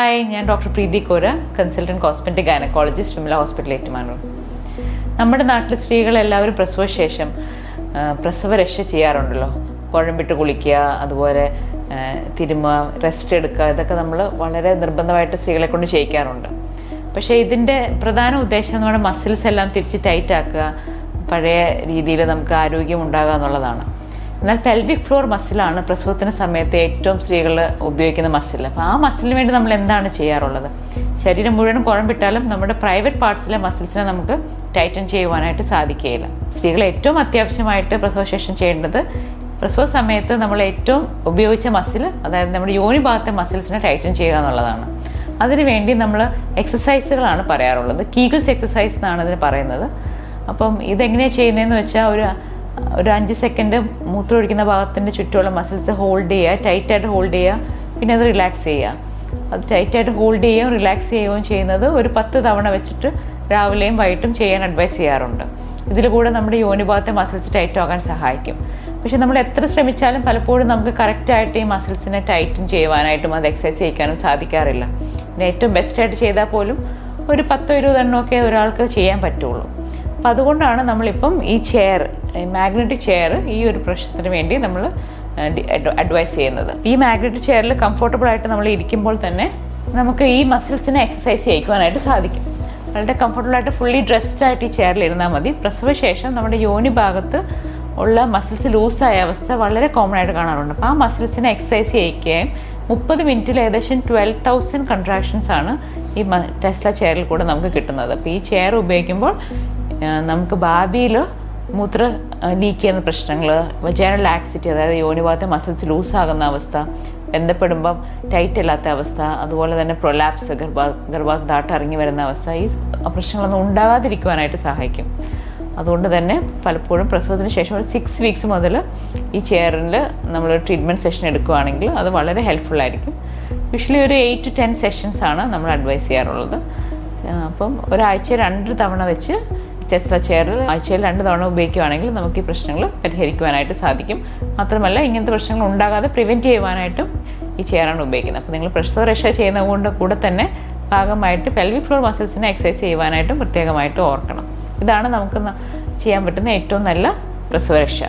Hi ഞാൻ doctor Preethi Kora consultant cosmetic gynaecologist Vimala hospital Ettumanoor. നമ്മുടെ നാട്ടിൽ സ്ത്രീകളെല്ലാവരും പ്രസവശേഷം പ്രസവ പ്രസവരക്ഷ ചെയ്യാറുണ്ടല്ലോ. കുഴമ്പിട്ട് കുളിക്കുക അതുപോലെ തിരുമ റെസ്റ്റ് എടുക്കുക ഇതൊക്കെ നമ്മൾ വളരെ നിർബന്ധമായിട്ട് സ്ത്രീകളെ കൊണ്ട് ചെയ്യിക്കാറുണ്ട്. പക്ഷേ ഇതിന്റെ പ്രധാന ഉദ്ദേശം നമ്മുടെ മസിൽസ് എല്ലാം തിരിച്ച് ടൈറ്റ് ആക്കുക പഴയ രീതിയിൽ നമുക്ക് ആരോഗ്യം ഉണ്ടാകുക എന്നുള്ളതാണ് എന്നാൽ പെൽവിക് ഫ്ലോർ മസിലാണ് പ്രസവത്തിന് സമയത്ത് ഏറ്റവും സ്ത്രീകൾ ഉപയോഗിക്കുന്ന മസിൽ അപ്പോൾ ആ മസിലിന് വേണ്ടി നമ്മൾ എന്താണ് ചെയ്യാറുള്ളത്? ശരീരം മുഴുവൻ കുഴമ്പിട്ടാലും നമ്മുടെ പ്രൈവറ്റ് പാർട്സിലെ മസിൽസിനെ നമുക്ക് ടൈറ്റൻ ചെയ്യുവാനായിട്ട് സാധിക്കുകയില്ല. സ്ത്രീകൾ ഏറ്റവും അത്യാവശ്യമായിട്ട് പ്രസവശേഷം ചെയ്യേണ്ടത് പ്രസവ സമയത്ത് നമ്മൾ ഏറ്റവും ഉപയോഗിച്ച മസിൽ അതായത് നമ്മുടെ യോനി ഭാഗത്തെ മസിൽസിനെ ടൈറ്റൻ ചെയ്യുക എന്നുള്ളതാണ്. അതിനുവേണ്ടി നമ്മൾ എക്സസൈസുകളാണ് പറയാറുള്ളത്. കീഗിൾസ് എക്സസൈസ് എന്നാണ് അതിന് പറയുന്നത്. അപ്പം ഇതെങ്ങനെയാണ് ചെയ്യുന്നതെന്ന് വെച്ചാൽ ഒരു ഒരു അഞ്ച് സെക്കൻഡ് മൂത്രം ഒഴിക്കുന്ന ഭാഗത്തിന്റെ ചുറ്റുമുള്ള മസിൽസ് ഹോൾഡ് ചെയ്യുക ടൈറ്റായിട്ട് ഹോൾഡ് ചെയ്യുക പിന്നെ അത് റിലാക്സ് ചെയ്യുക. അത് ടൈറ്റായിട്ട് ഹോൾഡ് ചെയ്യുകയും റിലാക്സ് ചെയ്യുകയും ചെയ്യുന്നത് ഒരു പത്ത് തവണ വെച്ചിട്ട് രാവിലെയും വൈകിട്ടും ചെയ്യാൻ അഡ്വൈസ് ചെയ്യാറുണ്ട്. ഇതിൽ കൂടെ നമ്മുടെ യോനി ഭാഗത്തെ മസിൽസ് ടൈറ്റ് ആകാൻ സഹായിക്കും. പക്ഷെ നമ്മൾ എത്ര ശ്രമിച്ചാലും പലപ്പോഴും നമുക്ക് കറക്റ്റായിട്ട് ഈ മസിൽസിനെ ടൈറ്റൻ ചെയ്യുവാനായിട്ടും അത് എക്സസൈസ് ചെയ്യിക്കാനും സാധിക്കാറില്ല. ഏറ്റവും ബെസ്റ്റായിട്ട് ചെയ്താൽ പോലും ഒരു പത്തോ ഇരുപതെണ്ണമൊക്കെ ഒരാൾക്ക് ചെയ്യാൻ പറ്റുള്ളൂ. അപ്പം അതുകൊണ്ടാണ് നമ്മളിപ്പം ഈ ചെയർ മാഗ്നറ്റിക് ചെയർ ഈ ഒരു പ്രശ്നത്തിന് വേണ്ടി നമ്മൾ അഡ്വൈസ് ചെയ്യുന്നത്. ഈ മാഗ്നറ്റിക് ചെയറിൽ കംഫർട്ടബിൾ ആയിട്ട് നമ്മൾ ഇരിക്കുമ്പോൾ തന്നെ നമുക്ക് ഈ മസിൽസിനെ എക്സസൈസ് ചെയ്യിക്കുവാനായിട്ട് സാധിക്കും. വളരെ കംഫർട്ടബിൾ ആയിട്ട് ഫുള്ളി ഡ്രസ്ഡ് ആയിട്ട് ഈ ചെയറിൽ ഇരുന്നാൽ മതി. പ്രസവശേഷം നമ്മുടെ യോനി ഭാഗത്ത് ഉള്ള മസിൽസ് ലൂസായ അവസ്ഥ വളരെ കോമൺ ആയിട്ട് കാണാറുണ്ട്. അപ്പോൾ ആ മസിൽസിനെ എക്സസൈസ് ചെയ്യിക്കുകയും മുപ്പത് മിനിറ്റിൽ ഏകദേശം ട്വൽവ് തൗസൻഡ് കൺട്രാക്ഷൻസ് ആണ് ഈ ടെസ്ല ചെയറിൽ കൂടെ നമുക്ക് കിട്ടുന്നത്. അപ്പോൾ ഈ ചെയർ ഉപയോഗിക്കുമ്പോൾ നമുക്ക് ഭാവിയിൽ മൂത്ര ലീക്ക് ചെയ്യുന്ന പ്രശ്നങ്ങൾ വജാനൽ ആക്സിറ്റി അതായത് യോനിഭാഗത്തെ മസിൽസ് ലൂസാകുന്ന അവസ്ഥ ബന്ധപ്പെടുമ്പം ടൈറ്റ് അല്ലാത്ത അവസ്ഥ അതുപോലെ തന്നെ പ്രൊലാപ്സ് ഗർഭാ ഗർഭ ദാട്ട് ഇറങ്ങി വരുന്ന അവസ്ഥ ഈ പ്രശ്നങ്ങളൊന്നും ഉണ്ടാകാതിരിക്കുവാനായിട്ട് സഹായിക്കും. അതുകൊണ്ട് തന്നെ പലപ്പോഴും പ്രസവത്തിന് ശേഷം ഒരു സിക്സ് വീക്സ് മുതൽ ഈ ചെയറിൽ നമ്മൾ ട്രീറ്റ്മെന്റ് സെഷൻ എടുക്കുകയാണെങ്കിൽ അത് വളരെ ഹെൽപ്ഫുൾ ആയിരിക്കും. യൂഷ്വലി ഒരു എയ്റ്റ് ടു ടെൻ സെഷൻസ് ആണ് നമ്മൾ അഡ്വൈസ് ചെയ്യാറുള്ളത്. അപ്പം ഒരാഴ്ച രണ്ട് തവണ വെച്ച് ടെസ്ല ചെയറിൽ ആഴ്ചയിൽ രണ്ട് തവണ ഉപയോഗിക്കുകയാണെങ്കിൽ നമുക്ക് ഈ പ്രശ്നങ്ങൾ പരിഹരിക്കുവാനായിട്ട് സാധിക്കും. മാത്രമല്ല ഇങ്ങനത്തെ പ്രശ്നങ്ങൾ ഉണ്ടാകാതെ പ്രിവെന്റ് ചെയ്യുവാനായിട്ടും ഈ ചെയറാണ് ഉപയോഗിക്കുന്നത്. അപ്പോൾ നിങ്ങൾ പ്രഷർ രക്ഷ ചെയ്യുന്നതുകൊണ്ട് കൂടെ തന്നെ ഭാഗമായിട്ട് പെൽവിക് ഫ്ലോർ മസിൽസിനെ എക്സസൈസ് ചെയ്യുവാനായിട്ടും പ്രത്യേകമായിട്ട് ഓർക്കണം. ഇതാണ് നമുക്ക് ചെയ്യാൻ പറ്റുന്ന ഏറ്റവും നല്ല പ്രസവരക്ഷ.